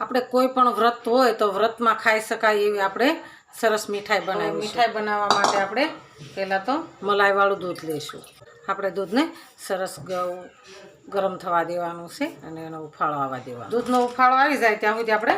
આપણે કોઈ પણ વ્રત હોય તો વ્રતમાં ખાઈ શકાય એવી આપણે સરસ મીઠાઈ બનાવી. મીઠાઈ બનાવવા માટે આપણે પહેલાં તો મલાઈવાળું દૂધ લઈશું. આપણે દૂધને સરસ ગરમ થવા દેવાનું છે અને એનો ઉફાળો આવવા દેવાનો. દૂધનો ઉફાળો આવી જાય ત્યાં સુધી આપણે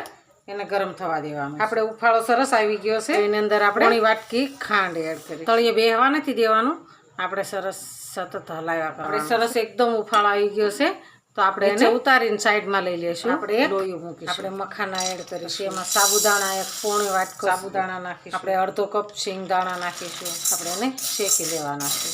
એને ગરમ થવા દેવાનું આપણે ઉફાળો સરસ આવી ગયો છે. એની અંદર આપણે પોણી વાટકી ખાંડ એડ કરી. તળિયે બેહવા નથી દેવાનું. આપણે સરસ સતત હલાવ્યા આપણે સરસ એકદમ ઉફાળો આવી ગયો છે. તો આપણે એને ઉતારીને સાઈડમાં લઈ લેશું. આપણે લોયું મૂકીશું. આપણે મખાના એડ કરીશું. એમાં સાબુદાણા એક પોણી વાટકો સાબુદાણા નાખીશું. આપણે અડધો કપ શીંગદાણા નાખીશું. આપણે એને શેકી લેવાના છે.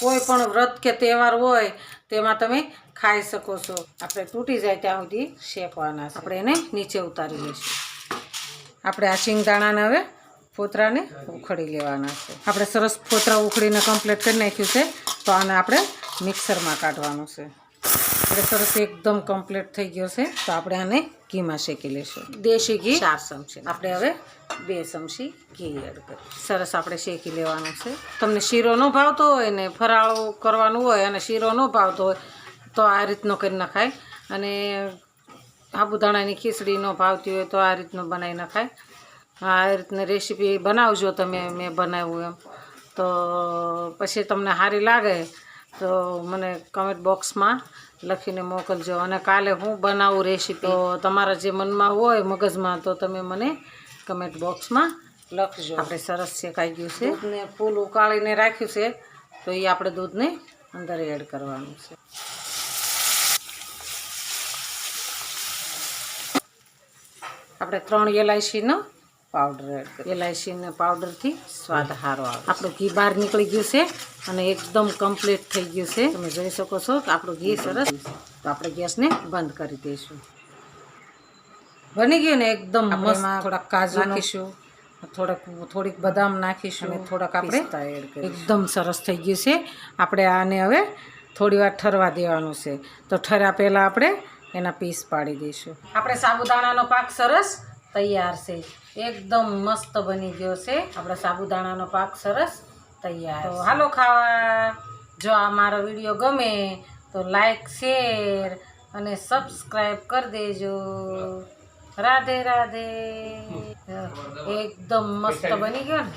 કોઈ પણ વ્રત કે તહેવાર હોય તેમાં તમે ખાઈ શકો છો. આપણે તૂટી જાય ત્યાં સુધી શેકવાના છે. આપણે એને નીચે ઉતારી લઈશું. આપણે આ શિંગદાણાને હવે ફોતરાને ઉખડી લેવાના છે. આપણે સરસ ફોતરા ઉખડીને કમ્પ્લીટ કરી નાખ્યું છે. તો આને આપણે મિક્સરમાં કાઢવાનું છે. એટલે સરસ એકદમ કમ્પ્લીટ થઈ ગયો છે. તો આપણે આને ઘીમાં શેકી લઈશું દેશી ઘી? ચાર ચમચી. આપણે હવે બે ચમચી ઘી એડ કરી સરસ આપણે શેકી લેવાનું છે. તમને શીરો ન ભાવતો હોય ને ફરાળો કરવાનું હોય અને શીરો ન ભાવતો હોય તો આ રીતનો કરી નખાય. અને સાબુદાણાની ખીચડી ન ભાવતી હોય તો આ રીતનું બનાવી નખાય. આ રીતની રેસીપી બનાવજો તમે મેં બનાવ્યું એમ. તો પછી તમને સારી લાગે તો મને કમેન્ટ બોક્સમાં લખીને મોકલજો. અને કાલે હું બનાવું રેસીપી તો તમારા જે મનમાં હોય મગજમાં, તો તમે મને કમેન્ટ બોક્સમાં લખજો. આપણે સરસ શેકાઈ ગયું છે. દૂધને ફૂલ ઉકાળીને રાખ્યું છે. તો એ આપણે દૂધને અંદર એડ કરવાનું છે. આપણે ત્રણ એલાયચીનો પાવડર એડ કરીએ. એલાયચીના પાવડરથી સ્વાદ સારો આવે આપણું ઘી બહાર નીકળી ગયું છે. અને એકદમ કમ્પ્લીટ થઈ ગયું છે. તમે જોઈ શકો છો કે આપણું ઘી સરસ. તો આપણે ગેસને બંધ કરી દઈશું. બની ગયું ને એકદમ મસ્ત. થોડાક કાજુ નાખીશું. થોડાક થોડીક બદામ નાખીશું. અને થોડાક આપણે એકદમ સરસ થઈ ગયું છે. આપણે આને હવે થોડી વાર ઠરવા દેવાનું છે. તો ઠર્યા પહેલાં આપણે એના પીસ પાડી દઈશું. આપણે સાબુદાણાનો પાક સરસ તૈયાર છે. એકદમ મસ્ત બની ગયો છે. આપણે સાબુદાણાનો પાક સરસ તૈયાર તો હાલો ખાવા. જો આ મારો વીડિયો ગમે તો લાઈક શેર અને સબસ્ક્રાઈબ કરી દેજો. રાધે રાધે. એકદમ મસ્ત બની ગયો ને.